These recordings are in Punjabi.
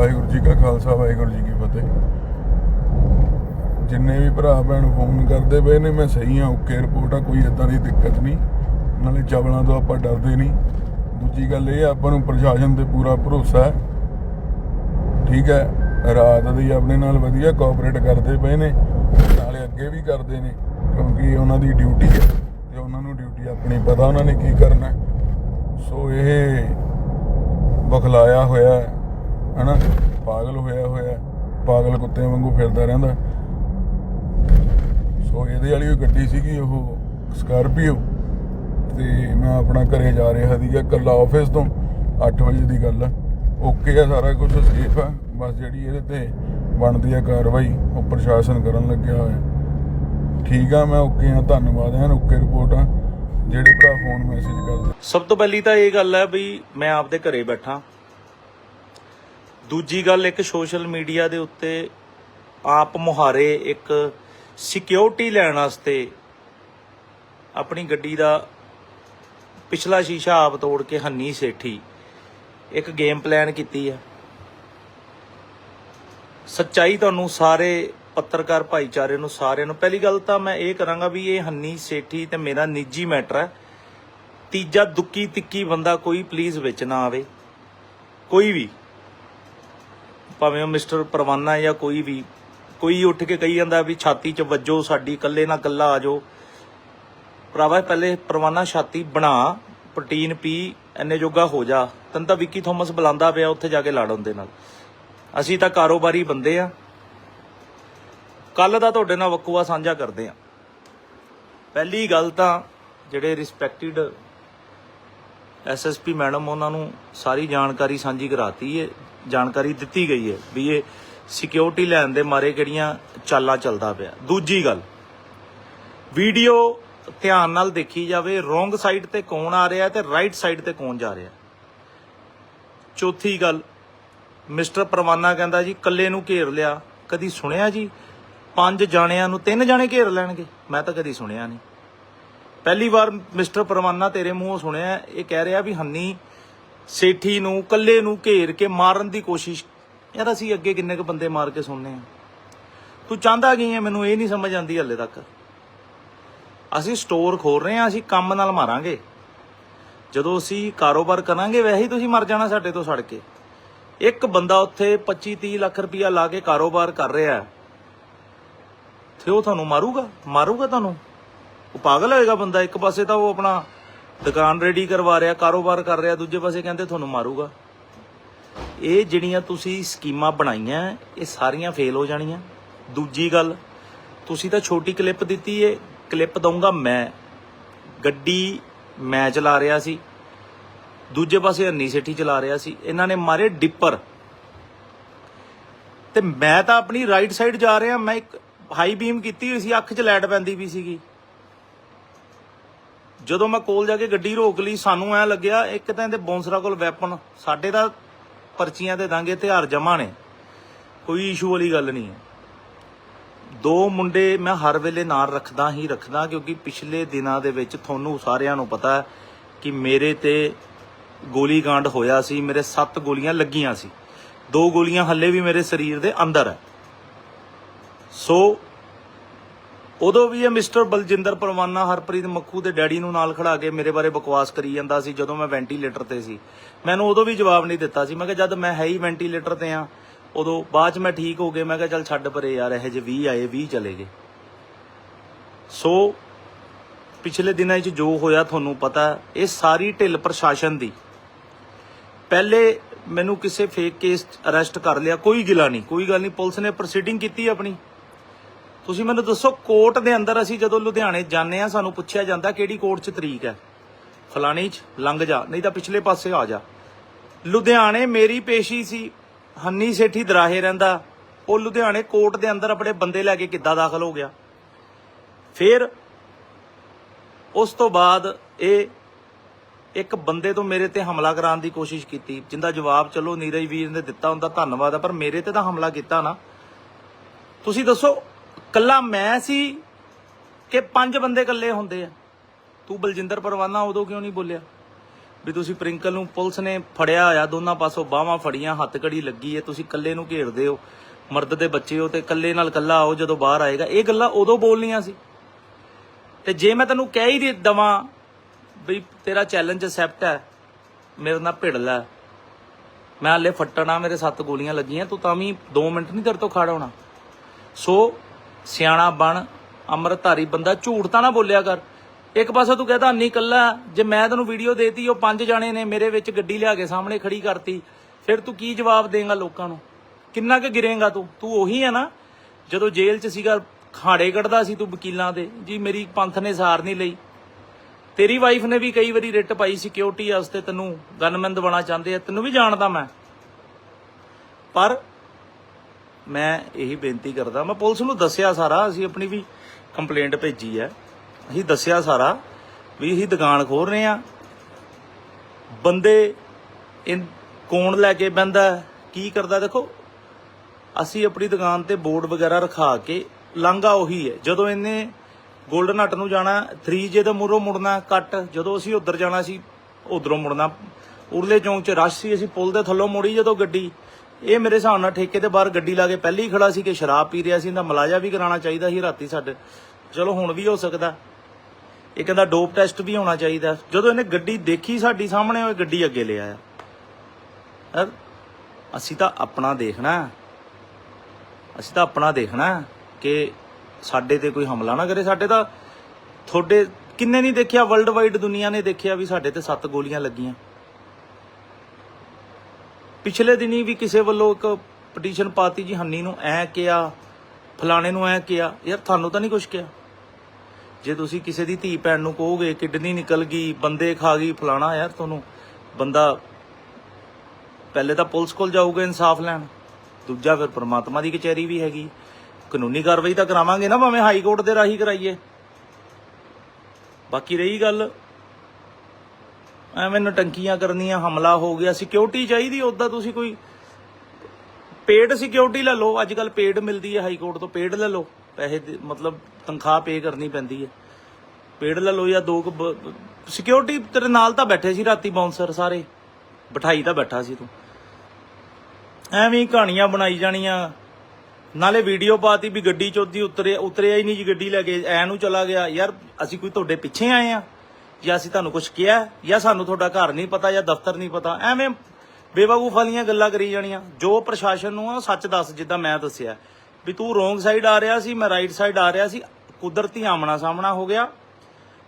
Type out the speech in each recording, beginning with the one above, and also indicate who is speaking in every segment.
Speaker 1: ਵਾਹਿਗੁਰੂ ਜੀ ਕਾ ਖਾਲਸਾ, ਵਾਹਿਗੁਰੂ ਜੀ ਕੀ ਫਤਿਹ। ਜਿੰਨੇ ਵੀ ਭਰਾ ਭੈਣ ਫੋਨ ਕਰਦੇ ਪਏ ਨੇ, ਮੈਂ ਸਹੀ ਆ ਓਕੇ ਰਿਪੋਰਟ ਆ, ਕੋਈ ਇਦਾਂ ਦੀ ਦਿੱਕਤ ਨਹੀਂ। ਨਾਲੇ ਚਵਲਾਂ ਤੋਂ ਆਪਾਂ ਡਰਦੇ ਨਹੀਂ। ਦੂਜੀ ਗੱਲ ਇਹ ਆਪਾਂ ਨੂੰ ਪ੍ਰਸ਼ਾਸਨ ਤੇ ਪੂਰਾ ਭਰੋਸਾ ਹੈ। ਠੀਕ ਹੈ, ਰਾਤ ਦੀ ਆਪਣੇ ਨਾਲ ਵਧੀਆ ਕੋਆਪਰੇਟ ਕਰਦੇ ਪਏ ਨੇ, ਨਾਲੇ ਅੱਗੇ ਵੀ ਕਰਦੇ ਨੇ, ਕਿਉਂਕਿ ਉਹਨਾਂ ਦੀ ਡਿਊਟੀ ਹੈ ਤੇ ਉਹਨਾਂ ਨੂੰ ਡਿਊਟੀ ਆਪਣੀ ਪਤਾ, ਉਹਨਾਂ ਨੇ ਕੀ ਕਰਨਾ ਸੋ ਇਹ ਬਖਲਾਇਆ ਹੋਇਆ ਹੈ। ਹਨਾ? ਪਾਗਲ ਹੋਇਆ ਹੋਇਆ, ਪਾਗਲ ਕੁੱਤੇ ਵਾਂਗੂ ਫਿਰਦਾ ਰਹਿੰਦਾ। ਸੋ ਇਹਦੇ ਵਾਲੀ ਗੱਡੀ ਸੀਗੀ, ਉਹ ਸਕਾਰਪੀਓ ਤੇ ਮੈਂ ਆਪਣਾ ਘਰੇ ਜਾ ਰਿਹਾ ਸੀਗਾ ਕੱਲਾ ਆਫਿਸ ਤੋਂ 8 ਵਜੇ ਦੀ ਗੱਲ ਹੈ ਓਕੇ ਆ, ਸਾਰਾ ਕੁਝ ਸੇਫ ਆ। ਬਸ ਜਿਹੜੀ ਇਹਦੇ ਤੇ ਬਣਦੀ ਆ ਕਾਰਵਾਈ, ਉਹ ਪ੍ਰਸ਼ਾਸਨ ਕਰਨ ਲੱਗਿਆ ਹੋਇਆ। ਠੀਕ ਆ, ਮੈਂ ਓਕੇ ਆ, ਧੰਨਵਾਦ ਐਨ ਓਕੇ ਰਿਪੋਰਟ ਆ। ਜਿਹੜੇ ਭਰਾ ਫੋਨ ਮੈਸੇਜ ਕਰਦੇ।
Speaker 2: ਸਭ ਤੋਂ ਪਹਿਲੀ ਤਾਂ ਇਹ ਗੱਲ ਹੈ ਵੀ ਮੈਂ ਆਪਦੇ ਘਰੇ ਬੈਠਾ। ਦੂਜੀ ਗੱਲ, ਇੱਕ ਸੋਸ਼ਲ ਮੀਡੀਆ ਦੇ ਉੱਤੇ ਆਪ ਮੁਹਾਰੇ ਇੱਕ ਸਿਕਿਉਰਿਟੀ ਲੈਣ ਵਾਸਤੇ ਆਪਣੀ ਗੱਡੀ ਦਾ ਪਿਛਲਾ ਸ਼ੀਸ਼ਾ ਆਪ ਤੋੜ ਕੇ ਹੰਨੀ ਸੇਠੀ ਇੱਕ ਗੇਮ ਪਲਾਨ ਕੀਤੀ ਆ। ਸੱਚਾਈ ਤੁਹਾਨੂੰ ਸਾਰੇ ਪੱਤਰਕਾਰ ਭਾਈਚਾਰੇ ਨੂੰ, ਸਾਰਿਆਂ ਨੂੰ। ਪਹਿਲੀ ਗੱਲ ਤਾਂ ਮੈਂ ਇਹ ਕਰਾਂਗਾ ਵੀ ਇਹ ਹੰਨੀ ਸੇਠੀ ਤੇ ਮੇਰਾ ਨਿੱਜੀ ਮੈਟਰ ਹੈ ਤੀਜਾ ਦੁੱਕੀ ਤਿੱਕੀ ਬੰਦਾ ਕੋਈ ਪਲੀਜ਼ ਵਿੱਚ ਨਾ ਆਵੇ। ਕੋਈ ਵੀ। ਭਾਵੇਂ ਉਹ ਮਿਸਟਰ ਪਰਵਾਨਾ ਜਾਂ ਕੋਈ ਵੀ, ਕੋਈ ਉੱਠ ਕੇ ਕਹੀ ਜਾਂਦਾ ਵੀ ਛਾਤੀ 'ਚ ਵੱਜੋ ਸਾਡੀ, ਇਕੱਲੇ ਨਾ ਇਕੱਲਾ ਆ ਜਾਓ। ਭਰਾਵਾ, ਪਹਿਲੇ ਪਰਵਾਨਾ ਛਾਤੀ ਬਣਾ, ਪ੍ਰੋਟੀਨ ਪੀ, ਐਨੇ ਜੋਗਾ ਹੋ ਜਾ। ਤੈਨੂੰ ਤਾਂ ਵਿੱਕੀ ਥੋਮਸ ਬੁਲਾਉਂਦਾ ਪਿਆ ਉੱਥੇ ਜਾ ਕੇ ਲੜ ਉਹਦੇ ਨਾਲ। ਅਸੀਂ ਤਾਂ ਕਾਰੋਬਾਰੀ ਬੰਦੇ ਆ। ਕੱਲ ਦਾ ਤੁਹਾਡੇ ਨਾਲ ਵਕੂਆ ਸਾਂਝਾ ਕਰਦੇ ਆ। ਪਹਿਲੀ ਗੱਲ ਤਾਂ ਜਿਹੜੇ ਰਿਸਪੈਕਟਿਡ ਐਸਐਸਪੀ ਮੈਡਮ ਉਹਨਾਂ ਨੂੰ ਸਾਰੀ ਜਾਣਕਾਰੀ ਸਾਂਝੀ ਕਰਾਤੀ ਏ। ਜਾਣਕਾਰੀ ਦਿੱਤੀ ਗਈ ਹੈ ਵੀ ਇਹ ਸਿਕਿਉਰਿਟੀ ਲੈਣ ਦੇ ਮਾਰੇ ਕਿਹੜੀਆਂ ਚਾਲਾਂ ਚੱਲਦਾ ਪਿਆ। ਦੂਜੀ ਗੱਲ ਵੀਡੀਓ ਧਿਆਨ ਨਾਲ ਦੇਖੀ ਜਾਵੇ ਰੋਂਗ ਸਾਈਡ ਤੇ ਕੌਣ ਆ ਰਿਹਾ ਤੇ ਰਾਈਟ ਸਾਈਡ ਤੇ ਕੌਣ ਜਾ ਰਿਹਾ। ਚੌਥੀ ਗੱਲ ਮਿਸਟਰ ਪਰਵਾਨਾ ਕਹਿੰਦਾ ਜੀ ਕੱਲੇ ਨੂੰ ਘੇਰ ਲਿਆ। ਕਦੀ ਸੁਣਿਆ ਜੀ? ਪੰਜ ਜਾਣਿਆਂ ਨੂੰ, ਤਿੰਨ ਜਾਣੇ ਘੇਰ ਲੈਣਗੇ? ਮੈਂ ਤਾਂ ਕਦੀ ਸੁਣਿਆ ਨਹੀਂ। ਪਹਿਲੀ ਵਾਰ ਮਿਸਟਰ ਪਰਵਾਨਾ ਤੇਰੇ ਮੂੰਹੋਂ ਸੁਣਿਆ, ਇਹ ਕਹਿ ਰਿਹਾ ਵੀ, ਹੰਨੀ ਸੇਠੀ ਨੂੰ, ਕੱਲੇ ਨੂੰ ਘੇਰ ਕੇ ਮਾਰਨ ਦੀ ਕੋਸ਼ਿਸ਼। ਯਾਰ ਅਸੀਂ ਅੱਗੇ ਕਿੰਨੇ ਕ ਬੰਦੇ ਮਾਰ ਕੇ ਸੁਣਨੇ ਆ ਤੂੰ ਚਾਹੁੰਦਾ ਕੀ ਹੈ? ਮੈਨੂੰ ਇਹ ਨਹੀਂ ਸਮਝ ਆਉਂਦੀ ਹੱਲੇ ਤੱਕ। ਅਸੀਂ ਸਟੋਰ ਖੋਲ ਰਹੇ ਹਾਂ, ਅਸੀਂ ਕੰਮ ਨਾਲ ਮਾਰਾਂਗੇ। ਜਦੋਂ ਅਸੀਂ ਕਾਰੋਬਾਰ ਕਰਾਂਗੇ, ਵੈਸੇ ਹੀ ਤੁਸੀਂ ਮਰ ਜਾਣਾ ਸਾਡੇ ਤੋਂ ਸੜ ਕੇ। ਇੱਕ ਬੰਦਾ ਉੱਥੇ 25 30 ਲੱਖ ਰੁਪਇਆ ਲਾ ਕੇ ਕਾਰੋਬਾਰ ਕਰ ਰਿਹਾ ਤੇ ਉਹ ਤੁਹਾਨੂੰ ਮਾਰੂਗਾ? ਮਾਰੂਗਾ ਤੁਹਾਨੂੰ? ਉਹ ਪਾਗਲ ਹੋਏਗਾ ਬੰਦਾ, ਇੱਕ ਪਾਸੇ ਤਾਂ ਉਹ ਆਪਣਾ ਦੁਕਾਨ ਰੈਡੀ ਕਰਵਾ ਰਿਹਾ, ਕਾਰੋਬਾਰ ਕਰ ਰਿਹਾ, ਦੂਜੇ ਪਾਸੇ ਕਹਿੰਦੇ ਤੁਹਾਨੂੰ ਮਾਰੂਗਾ। ਇਹ ਜਿਹੜੀਆਂ ਤੁਸੀਂ ਸਕੀਮਾਂ ਬਣਾਈਆਂ, ਇਹ ਸਾਰੀਆਂ ਫੇਲ ਹੋ ਜਾਣੀਆਂ। ਦੂਜੀ ਗੱਲ, ਤੁਸੀਂ ਤਾਂ ਛੋਟੀ ਕਲਿੱਪ ਦਿੱਤੀ ਏ ਕਲਿੱਪ ਦਊਂਗਾ ਮੈਂ। ਗੱਡੀ ਮੈਂ ਚਲਾ ਰਿਹਾ ਸੀ। ਦੂਜੇ ਪਾਸੇ ਹੰਨੀ ਸੇਠੀ ਚਲਾ ਰਿਹਾ ਸੀ। ਇਹਨਾਂ ਨੇ ਮਾਰੇ ਡਿੱਪਰ। ਤੇ ਮੈਂ ਤਾਂ ਆਪਣੀ ਰਾਈਟ ਸਾਈਡ ਜਾ ਰਿਹਾ, ਮੈਂ ਇੱਕ ਹਾਈ ਬੀਮ ਕੀਤੀ ਹੋਈ ਸੀ, ਅੱਖ 'ਚ ਲਾਈਟ ਪੈਂਦੀ ਵੀ ਸੀਗੀ। ਜਦੋਂ ਮੈਂ ਕੋਲ ਜਾ ਕੇ ਗੱਡੀ ਰੋਕ ਲਈ, ਸਾਨੂੰ ਐ ਲੱਗਿਆ, ਇੱਕ ਤਾਂ ਇਹਦੇ ਬੌਂਸਰਾ ਕੋਲ ਵੈਪਨ ਸਾਡੇ ਤਾਂ ਪਰਚੀਆਂ ਤੇ ਦਾਂਗੇ ਹਥਿਆਰ ਜਮਾ ਨੇ। ਕੋਈ ਇਸ਼ੂ ਵਾਲੀ ਗੱਲ ਨਹੀਂ ਹੈ। ਦੋ ਮੁੰਡੇ ਮੈਂ ਹਰ ਵੇਲੇ ਨਾਲ ਰੱਖਦਾ ਹੀ ਰੱਖਦਾ, ਕਿਉਂਕਿ ਪਿਛਲੇ ਦਿਨਾਂ ਦੇ ਵਿੱਚ ਤੁਹਾਨੂੰ ਸਾਰਿਆਂ ਨੂੰ ਪਤਾ ਹੈ ਕਿ ਮੇਰੇ ਤੇ ਗੋਲੀ ਗੋਲੀकांड ਹੋਇਆ ਸੀ, ਮੇਰੇ 7 ਗੋਲੀਆਂ ਲੱਗੀਆਂ ਸੀ। ਦੋ ਗੋਲੀਆਂ ਹੱਲੇ ਵੀ ਮੇਰੇ ਸਰੀਰ ਦੇ ਅੰਦਰ ਹੈ। ਸੋ ਉਦੋਂ ਵੀ ਇਹ ਮਿਸਟਰ ਬਲਜਿੰਦਰ ਪਰਵਾਨਾ ਹਰਪ੍ਰੀਤ ਮੱਖੂ ਦੇ ਡੈਡੀ ਨੂੰ ਨਾਲ ਖੜਾ ਕੇ ਮੇਰੇ ਬਾਰੇ ਬਕਵਾਸ ਕਰੀ ਜਾਂਦਾ ਸੀ ਜਦੋਂ ਮੈਂ ਵੈਂਟੀਲੇਟਰ ਤੇ ਸੀ। ਮੈਨੂੰ ਉਦੋਂ ਵੀ ਜਵਾਬ ਨਹੀਂ ਦਿੱਤਾ ਸੀ। ਮੈਂ ਕਿਹਾ, ਜਦ ਮੈਂ ਹੈ ਹੀ ਵੈਂਟੀਲੇਟਰ ਤੇ ਆ ਉਦੋਂ ਬਾਅਦ ਚ ਮੈਂ ਠੀਕ ਹੋ ਗਏ ਮੈਂ ਕਿਹਾ, ਚੱਲ ਛੱਡ ਪਰੇ ਯਾਰ, ਇਹ ਜੇ 20 ਆਏ 20 ਚਲੇ ਗਏ। ਸੋ ਪਿਛਲੇ ਦਿਨਾਂ 'ਚ ਜੋ ਹੋਇਆ ਤੁਹਾਨੂੰ ਪਤਾ, ਇਹ ਸਾਰੀ ਢਿੱਲ ਪ੍ਰਸ਼ਾਸਨ ਦੀ। ਪਹਿਲੇ ਮੈਨੂੰ ਕਿਸੇ ਫੇਕ ਕੇਸ ਅਰੈਸਟ ਕਰ ਲਿਆ, ਕੋਈ ਗਿਲਾ ਨਹੀਂ, ਕੋਈ ਗੱਲ ਨਹੀਂ। ਪੁਲਿਸ ਨੇ ਪ੍ਰੋਸੀਡਿੰਗ ਕੀਤੀ ਆਪਣੀ। ਤੁਸੀਂ ਮੈਨੂੰ ਦੱਸੋ, ਕੋਰਟ ਦੇ ਅੰਦਰ ਅਸੀਂ ਜਦੋਂ ਲੁਧਿਆਣੇ ਜਾਂਦੇ ਆ ਸਾਨੂੰ ਪੁੱਛਿਆ ਜਾਂਦਾ ਕਿਹੜੀ ਕੋਰਟ 'ਚ ਤਰੀਕ ਹੈ? ਫਲਾਣੀ 'ਚ ਲੰਘ ਜਾ, ਨਹੀਂ ਤਾਂ ਪਿਛਲੇ ਪਾਸੇ ਆ ਜਾ। ਲੁਧਿਆਣੇ ਮੇਰੀ ਪੇਸ਼ੀ ਸੀ, ਹੰਨੀ ਸੇਠੀ ਦਰਾਹੇ ਰਹਿੰਦਾ। ਉਹ ਲੁਧਿਆਣੇ ਕੋਰਟ ਦੇ ਅੰਦਰ ਆਪਣੇ ਬੰਦੇ ਲੈ ਕੇ ਕਿੱਦਾਂ ਦਾਖਲ ਹੋ ਗਿਆ? ਫਿਰ ਉਸ ਤੋਂ ਬਾਅਦ ਇਹ ਇੱਕ ਬੰਦੇ ਤੋਂ ਮੇਰੇ ਤੇ ਹਮਲਾ ਕਰਾਉਣ ਦੀ ਕੋਸ਼ਿਸ਼ ਕੀਤੀ, ਜਿੰਦਾ ਜਵਾਬ, ਚਲੋ ਨੀਰਜ ਵੀਰ ਨੇ ਦਿੱਤਾ ਹੁੰਦਾ ਧੰਨਵਾਦ ਆ, ਪਰ ਮੇਰੇ ਤੇ ਤਾਂ ਹਮਲਾ ਕੀਤਾ ਨਾ। ਤੁਸੀਂ ਦੱਸੋ ਕੱਲਾ ਮੈਂ ਸੀ ਕਿ ਪੰਜ ਬੰਦੇ ਇਕੱਲੇ ਹੁੰਦੇ ਆ। ਤੂੰ ਬਲਜਿੰਦਰ ਪਰਵਾਨਾ ਉਦੋਂ ਕਿਉਂ ਨਹੀਂ ਬੋਲਿਆ? ਵੀ ਤੁਸੀਂ ਪ੍ਰਿੰਕਲ ਨੂੰ ਪੁਲਿਸ ਨੇ ਫੜਿਆ ਹੋਇਆ, ਦੋਨਾਂ ਪਾਸੋਂ ਬਾਹਾਂ ਫੜੀਆਂ, ਹੱਥ ਕੜੀ ਲੱਗੀ ਹੈ, ਤੁਸੀਂ ਇਕੱਲੇ ਨੂੰ ਘੇਰਦੇ ਹੋ। ਮਰਦ ਦੇ ਬੱਚੇ ਹੋ ਤੇ ਇਕੱਲੇ ਨਾਲ ਇਕੱਲਾ ਆਓ ਜਦੋਂ ਬਾਹਰ ਆਏਗਾ। ਇਹ ਗੱਲਾਂ ਉਦੋਂ ਬੋਲਣੀਆਂ ਸੀ। ਤੇ ਜੇ ਮੈਂ ਤੈਨੂੰ ਕਹਿ ਹੀ ਦੇ ਦਵਾਂ ਵੀ ਤੇਰਾ ਚੈਲੰਜ ਅਸੈਪਟ ਹੈ, ਮੇਰੇ ਨਾਲ ਭਿੜ ਲੈ। ਮੈਂ ਹਲੇ ਫੱਟਣਾ, ਮੇਰੇ ਸੱਤ ਗੋਲੀਆਂ ਲੱਗੀਆਂ, ਤੂੰ ਤਾਂ ਵੀ 2 ਮਿੰਟ ਨਹੀਂ ਤੇਰੇ ਤੋਂ ਖੜਾ ਹੋਣਾ ਸੋ ਸਿਆਣਾ ਬਣ, ਅੰਮ੍ਰਿਤਧਾਰੀ ਬੰਦਾ ਝੂਠ ਤਾਂ ਨਾ ਬੋਲਿਆ ਕਰ। ਇੱਕ ਪਾਸੇ ਤੂੰ ਕਹਦਾ ਨਹੀਂ ਕੱਲਾ ਜੇ ਮੈਂ ਤੈਨੂੰ ਵੀਡੀਓ ਦੇਤੀ, ਉਹ ਪੰਜ ਜਾਣੇ ਨੇ ਮੇਰੇ ਵਿੱਚ ਗੱਡੀ ਲਿਆ ਕੇ ਸਾਹਮਣੇ ਖੜੀ ਕਰਤੀ। ਫਿਰ ਤੂੰ ਕੀ ਜਵਾਬ ਦੇਂਗਾ ਲੋਕਾਂ ਨੂੰ? ਕਿੰਨਾ ਕੁ ਗਿਰੇਗਾ ਤੂੰ? ਤੂੰ ਉਹੀ ਹੈ ਨਾ। ਜਦੋਂ ਜੇਲ੍ਹ 'ਚ ਸੀਗਾ, ਖਾੜੇ ਕੱਢਦਾ ਸੀ ਤੂੰ ਵਕੀਲਾਂ ਦੇ। ਜੀ, ਮੇਰੀ ਪੰਥ ਨੇ ਸਾਰ ਨਹੀਂ ਲਈ। ਤੇਰੀ ਵਾਈਫ ਨੇ ਵੀ ਕਈ ਵਾਰੀ ਰਿਟ ਪਾਈ ਸਿਕਿਉਰਿਟੀ ਵਾਸਤੇ ਤੈਨੂੰ ਗਨਮੈਨ ਦਵਾਉਣਾ ਚਾਹੁੰਦੇ ਆ। ਤੈਨੂੰ ਵੀ ਜਾਣਦਾ ਮੈਂ। ਪਰ ਮੈਂ ਇਹੀ ਬੇਨਤੀ ਕਰਦਾ, ਮੈਂ ਪੁਲਿਸ ਨੂੰ ਦੱਸਿਆ ਸਾਰਾ, ਅਸੀਂ ਆਪਣੀ ਵੀ ਕੰਪਲੇਂਟ ਭੇਜੀ ਹੈ। ਅਸੀਂ ਦੱਸਿਆ ਸਾਰਾ ਵੀ ਅਸੀਂ ਦੁਕਾਨ ਖੋਲ ਰਹੇ ਆ ਬੰਦੇ ਇਹ ਕੌਣ ਲੈ ਕੇ ਬੰਦਾ ਕੀ ਕਰਦਾ ਦੇਖੋ। ਅਸੀਂ ਆਪਣੀ ਦੁਕਾਨ ਤੇ ਬੋਰਡ ਵਗੈਰਾ ਰਖਾ ਕੇ ਲਾਂਘਾ ਉਹੀ ਹੈ। ਜਦੋਂ ਇਹਨੇ ਗੋਲਡਨ ਹੱਟ ਨੂੰ ਜਾਣਾ 3J ਦੇ ਮੂਹਰੋਂ ਮੁੜਨਾ, ਕੱਟ। ਜਦੋਂ ਅਸੀਂ ਉੱਧਰ ਜਾਣਾ ਸੀ ਉਧਰੋਂ ਮੁੜਨਾ। ਉਰਲੇ ਚੌਂਕ 'ਚ ਰਸ਼ ਸੀ, ਅਸੀਂ ਪੁਲ ਦੇ ਥੱਲੋਂ ਮੁੜੀ ਜਦੋਂ ਗੱਡੀ। ਇਹ ਮੇਰੇ ਹਿਸਾਬ ਨਾਲ ਠੇਕੇ ਦੇ ਬਾਹਰ ਗੱਡੀ ਲਾ ਕੇ ਪਹਿਲੇ ਹੀ ਖੜਾ ਸੀ ਕਿ ਸ਼ਰਾਬ ਪੀ ਰਿਹਾ ਸੀ ਇਹਦਾ ਮਲਾਜਾ ਵੀ ਕਰਾਉਣਾ ਚਾਹੀਦਾ ਸੀ ਰਾਤੀ ਸਾਡੇ। ਚਲੋ ਹੁਣ ਵੀ ਹੋ ਸਕਦਾ। ਇਹ ਕਹਿੰਦਾ ਡੋਪ ਟੈਸਟ ਵੀ ਹੋਣਾ ਚਾਹੀਦਾ। ਜਦੋਂ ਇਹਨੇ ਗੱਡੀ ਦੇਖੀ ਸਾਡੀ ਸਾਹਮਣੇ ਉਹ ਗੱਡੀ ਅੱਗੇ ਲੈ ਆਇਆ। ਯਾਰ, ਅਸੀਂ ਤਾਂ ਆਪਣਾ ਦੇਖਣਾ। ਅਸੀਂ ਤਾਂ ਆਪਣਾ ਦੇਖਣਾ ਕਿ ਸਾਡੇ ਤੇ ਕੋਈ ਹਮਲਾ ਨਾ ਕਰੇ। ਸਾਡੇ ਤਾਂ ਤੁਹਾਡੇ ਕਿੰਨੇ ਨਹੀਂ ਦੇਖਿਆ ਵਰਲਡ ਵਾਈਡ ਦੁਨੀਆ ਨੇ ਦੇਖਿਆ ਵੀ ਸਾਡੇ ਤੇ ਸੱਤ ਗੋਲੀਆਂ ਲੱਗੀਆਂ। ਪਿਛਲੇ ਦਿਨੀ ਵੀ ਕਿਸੇ ਵੱਲੋਂ ਇੱਕ ਪਟੀਸ਼ਨ ਪਾਤੀ ਜੀ ਹੰਨੀ ਨੂੰ, ਐ ਕਿਹਾ, ਫਲਾਣੇ ਨੂੰ ਐ ਕਿਹਾ। ਯਾਰ ਤੁਹਾਨੂੰ ਤਾਂ ਨਹੀਂ ਕੁਝ ਕਿਹਾ। ਜੇ ਤੁਸੀਂ ਕਿਸੇ ਦੀ ਧੀ ਭੈਣ ਨੂੰ ਕਹੋਗੇ, ਕਿਡਨੀ ਨਿਕਲ ਗਈ, ਬੰਦੇ ਖਾ ਗਈ, ਫਲਾਣਾ, ਯਾਰ ਤੁਹਾਨੂੰ ਬੰਦਾ ਪਹਿਲੇ ਤਾਂ ਪੁਲਿਸ ਕੋਲ ਜਾਊਗਾ ਇਨਸਾਫ ਲੈਣ। ਦੂਜਾ ਫਿਰ ਪ੍ਰਮਾਤਮਾ ਦੀ ਕਚਹਿਰੀ ਵੀ ਹੈਗੀ। ਕਾਨੂੰਨੀ ਕਾਰਵਾਈ ਤਾਂ ਕਰਾਵਾਂਗੇ ਨਾ, ਭਾਵੇਂ ਹਾਈ ਕੋਰਟ ਦੇ ਰਾਹੀਂ ਕਰਾਈਏ। ਬਾਕੀ ਰਹੀ ਗੱਲ ਐਵੇਂ ਨਟੰਕੀਆਂ ਕਰਨੀਆਂ, ਹਮਲਾ ਹੋ ਗਿਆ ਸਿਕਿਉਰਿਟੀ ਚਾਹੀਦੀ ਉਦਾਂ ਤੁਸੀਂ ਕੋਈ ਪੇਡ ਸਿਕਿਉਰਿਟੀ ਲੈ ਲਓ, ਅੱਜ ਕੱਲ ਪੇਡ ਮਿਲਦੀ ਹੈ ਹਾਈ ਕੋਰਟ ਤੋਂ ਪੇਡ ਲੈ ਲਓ, ਪੈਸੇ ਮਤਲਬ ਤਨਖਾਹ ਪੇ ਕਰਨੀ ਪੈਂਦੀ ਹੈ ਪੇਡ ਲੈ ਲਓ ਜਾਂ ਦੋ ਸਿਕਿਉਰਿਟੀ ਤੇਰੇ ਨਾਲ ਤਾਂ ਬੈਠੇ ਸੀ ਰਾਤੀ ਬਾਉਂਸਰ ਸਾਰੇ, ਬਿਠਾਈ ਤਾਂ ਬੈਠਾ ਸੀ ਤੂੰ। ਐਵੇਂ ਕਹਾਣੀਆਂ ਬਣਾਈ ਜਾਣੀਆਂ, ਨਾਲੇ ਵੀਡੀਓ ਪਾਤੀ ਵੀ ਗੱਡੀ ਚੋਦੀ ਉਤਰਿਆ ਉਤਰਿਆ ਹੀ ਨਹੀਂ ਜੀ ਗੱਡੀ ਲੈ ਕੇ, ਐ ਨੂੰ ਚਲਾ ਗਿਆ, ਯਾਰ ਅਸੀਂ ਕੋਈ ਤੁਹਾਡੇ ਪਿੱਛੇ ਆਏ ਆ। ਜਾਂ ਅਸੀਂ ਤੁਹਾਨੂੰ ਕੁਝ ਕਿਹਾ, ਜਾਂ ਸਾਨੂੰ ਤੁਹਾਡਾ ਘਰ ਨਹੀਂ ਪਤਾ, ਜਾਂ ਦਫ਼ਤਰ ਨਹੀਂ ਪਤਾ, ਐਵੇਂ ਬੇਵਕੂਫ ਵਾਲੀਆਂ ਗੱਲਾਂ ਕਰੀ ਜਾਣੀਆਂ। ਜੋ ਪ੍ਰਸ਼ਾਸਨ ਨੂੰ ਆ, ਉਹ ਸੱਚ ਦੱਸ, ਜਿੱਦਾਂ ਮੈਂ ਦੱਸਿਆ। ਵੀ ਤੂੰ ਰੋਂਗ ਸਾਈਡ ਆ ਰਿਹਾ ਸੀ, ਮੈਂ ਰਾਈਟ ਸਾਈਡ ਆ ਰਿਹਾ ਸੀ, ਕੁਦਰਤੀ ਆਮਣਾ ਸਾਹਮਣਾ ਹੋ ਗਿਆ।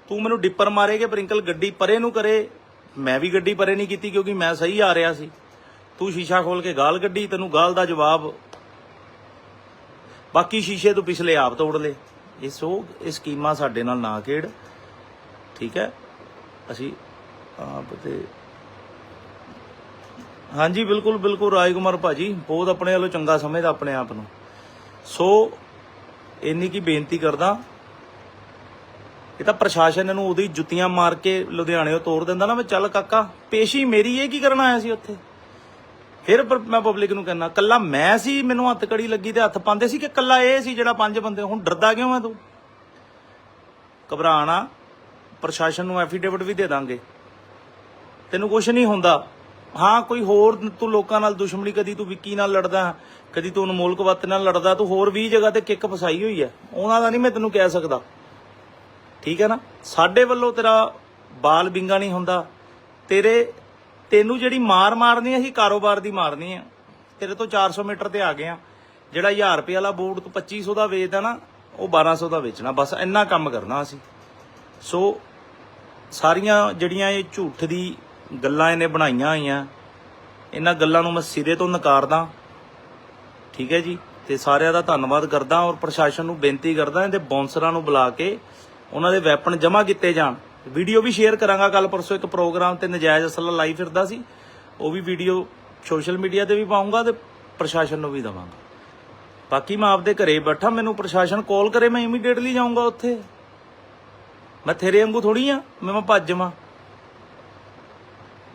Speaker 2: ਤੂੰ ਮੈਨੂੰ ਡਿੱਪਰ ਮਾਰੇ ਕਿ ਪ੍ਰਿੰਕਲ ਗੱਡੀ ਪਰੇ ਨੂੰ ਕਰੇ। ਮੈਂ ਵੀ ਗੱਡੀ ਪਰੇ ਨਹੀਂ ਕੀਤੀ, ਕਿਉਂਕਿ ਮੈਂ ਸਹੀ ਆ ਰਿਹਾ ਸੀ। ਤੂੰ ਸ਼ੀਸ਼ਾ ਖੋਲ ਕੇ ਗਾਲ ਕੱਢੀ, ਤੈਨੂੰ ਗਾਲ ਦਾ ਜਵਾਬ। ਬਾਕੀ ਸ਼ੀਸ਼ੇ ਤੂੰ ਪਿਛਲੇ ਆਪ ਤੋੜ ਲੇ ਇਹ ਸੋ ਇਹ ਸਕੀਮਾਂ ਸਾਡੇ ਨਾਲ ਨਾ ਖੇਡ। ਠੀਕ ਹੈ? ਅਸੀਂ ਆਪ ਤੇ ਹਾਂਜੀ, ਬਿਲਕੁਲ ਬਿਲਕੁਲ ਰਾਜ ਕੁਮਾਰ ਭਾਜੀ, ਬਹੁਤ ਆਪਣੇ ਵੱਲੋਂ ਚੰਗਾ ਸਮਝਦਾ ਆਪਣੇ ਆਪ ਨੂੰ। ਸੋ, ਇੰਨੀ ਕੀ ਬੇਨਤੀ ਕਰਦਾ, ਇਹ ਤਾਂ ਪ੍ਰਸ਼ਾਸਨ ਇਹਨੂੰ ਉਹਦੀ ਜੁੱਤੀਆਂ ਮਾਰ ਕੇ ਲੁਧਿਆਣੇੋਂ ਤੋੜ ਦਿੰਦਾ ਨਾ ਮੈਂ ਚੱਲ ਕਾਕਾ, ਪੇਸ਼ੀ ਮੇਰੀ ਇਹ ਕੀ ਕਰਨ ਆਇਆ ਸੀ ਉੱਥੇ? ਫਿਰ ਮੈਂ ਪਬਲਿਕ ਨੂੰ ਕਹਿੰਦਾ, ਕੱਲਾ ਮੈਂ ਸੀ, ਮੈਨੂੰ ਹੱਥ ਕੜੀ ਲੱਗੀ ਤੇ ਹੱਥ ਪਾਉਂਦੇ ਸੀ ਕਿ ਕੱਲਾ ਇਹ ਸੀ ਜਿਹੜਾ ਪੰਜ ਬੰਦੇ, ਹੁਣ ਡਰਦਾ ਕਿਉਂ ਹੈ ਤੂੰ? ਘਬਰਾਣਾ ਪ੍ਰਸ਼ਾਸਨ ਨੂੰ ਐਫੀਡੇਵਿਟ ਵੀ ਦੇ ਦਾਂਗੇ। ਤੈਨੂੰ ਕੁਝ ਨਹੀਂ ਹੁੰਦਾ। ਹਾਂ, ਕੋਈ ਹੋਰ ਤੂੰ ਲੋਕਾਂ ਨਾਲ ਦੁਸ਼ਮਣੀ ਕਦੀ ਤੂੰ ਵਿੱਕੀ ਨਾਲ ਲੜਦਾ, ਕਦੀ ਤੂੰ ਅਨਮੋਲ ਕਵਤ ਨਾਲ ਲੜਦਾ, ਤੂੰ ਹੋਰ 20 ਜਗ੍ਹਾ ਤੇ ਕਿੱਕ ਫਸਾਈ ਹੋਈ ਹੈ ਉਹਨਾਂ ਦਾ ਨਹੀਂ ਮੈਂ ਤੈਨੂੰ ਕਹਿ ਸਕਦਾ। ਠੀਕ ਹੈ ਨਾ? ਸਾਡੇ ਵੱਲੋਂ ਤੇਰਾ ਬਾਲ ਬਿੰਗਾ ਨਹੀਂ ਹੁੰਦਾ। ਤੇਰੇ, ਤੈਨੂੰ ਜਿਹੜੀ ਮਾਰ ਮਾਰਨੀ ਹੈ ਅਸੀਂ ਕਾਰੋਬਾਰ ਦੀ ਮਾਰਨੀ ਹੈ ਤੇਰੇ ਤੋਂ 400 ਮੀਟਰ ਤੇ ਆ ਗਏ ਆ। ਜਿਹੜਾ 1000 ਰੁਪਏ ਵਾਲਾ ਬੂਟ ਤੂੰ 2500 ਦਾ ਵੇਚਦਾ ਨਾ, ਉਹ 1200 ਦਾ ਵੇਚਣਾ। ਬਸ ਇੰਨਾ ਕੰਮ ਕਰਨਾ ਅਸੀਂ। ਸੋ ਸਾਰੀਆਂ ਜਿਹੜੀਆਂ ਇਹ ਝੂਠ ਦੀ ਗੱਲਾਂ ਇਹਨੇ ਬਣਾਈਆਂ ਹੋਈਆਂ, ਇਹਨਾਂ ਗੱਲਾਂ ਨੂੰ ਮੈਂ ਸਿਰੇ ਤੋਂ ਨਕਾਰਦਾ। ਠੀਕ ਹੈ ਜੀ? ਤੇ ਸਾਰਿਆਂ ਦਾ ਧੰਨਵਾਦ ਕਰਦਾ ਔਰ ਪ੍ਰਸ਼ਾਸਨ ਨੂੰ ਬੇਨਤੀ ਕਰਦਾ ਇਹਦੇ ਬੌਂਸਰਾਂ ਨੂੰ ਬੁਲਾ ਕੇ ਉਹਨਾਂ ਦੇ ਵੈਪਨ ਜਮ੍ਹਾਂ ਕੀਤੇ ਜਾਣ। ਵੀਡੀਓ ਵੀ ਸ਼ੇਅਰ ਕਰਾਂਗਾ ਕੱਲ ਪਰਸੋਂ ਇੱਕ ਪ੍ਰੋਗਰਾਮ ਤੇ ਨਜਾਇਜ਼ ਅਸਲਾ ਲਾਈਵ ਫਿਰਦਾ ਸੀ। ਉਹ ਵੀ ਵੀਡੀਓ ਸੋਸ਼ਲ ਮੀਡੀਆ ਤੇ ਵੀ ਪਾਉਂਗਾ ਤੇ ਪ੍ਰਸ਼ਾਸਨ ਨੂੰ ਵੀ ਦਵਾਂਗਾ। ਬਾਕੀ ਮੈਂ ਆਪਦੇ ਘਰੇ ਬੈਠਾ, ਮੈਨੂੰ ਪ੍ਰਸ਼ਾਸਨ ਕਾਲ ਕਰੇ, ਮੈਂ ਇਮੀਡੀਏਟਲੀ ਜਾਊਂਗਾ ਉੱਥੇ। ਮੈਂ ਤੇਰੇ ਵਾਂਗੂ ਥੋੜੀ ਆ, ਮੈਂ ਮੈਂ ਭੱਜ ਜਾਵਾਂ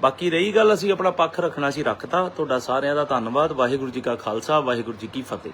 Speaker 2: ਬਾਕੀ ਰਹੀ ਗੱਲ, ਅਸੀਂ ਆਪਣਾ ਪੱਖ ਰੱਖਣਾ ਸੀ, ਰੱਖਤਾ। ਤੁਹਾਡਾ ਸਾਰਿਆਂ ਦਾ ਧੰਨਵਾਦ। ਵਾਹਿਗੁਰੂ ਜੀ ਕਾ ਖਾਲਸਾ, ਵਾਹਿਗੁਰੂ ਜੀ ਕੀ ਫਤਿਹ।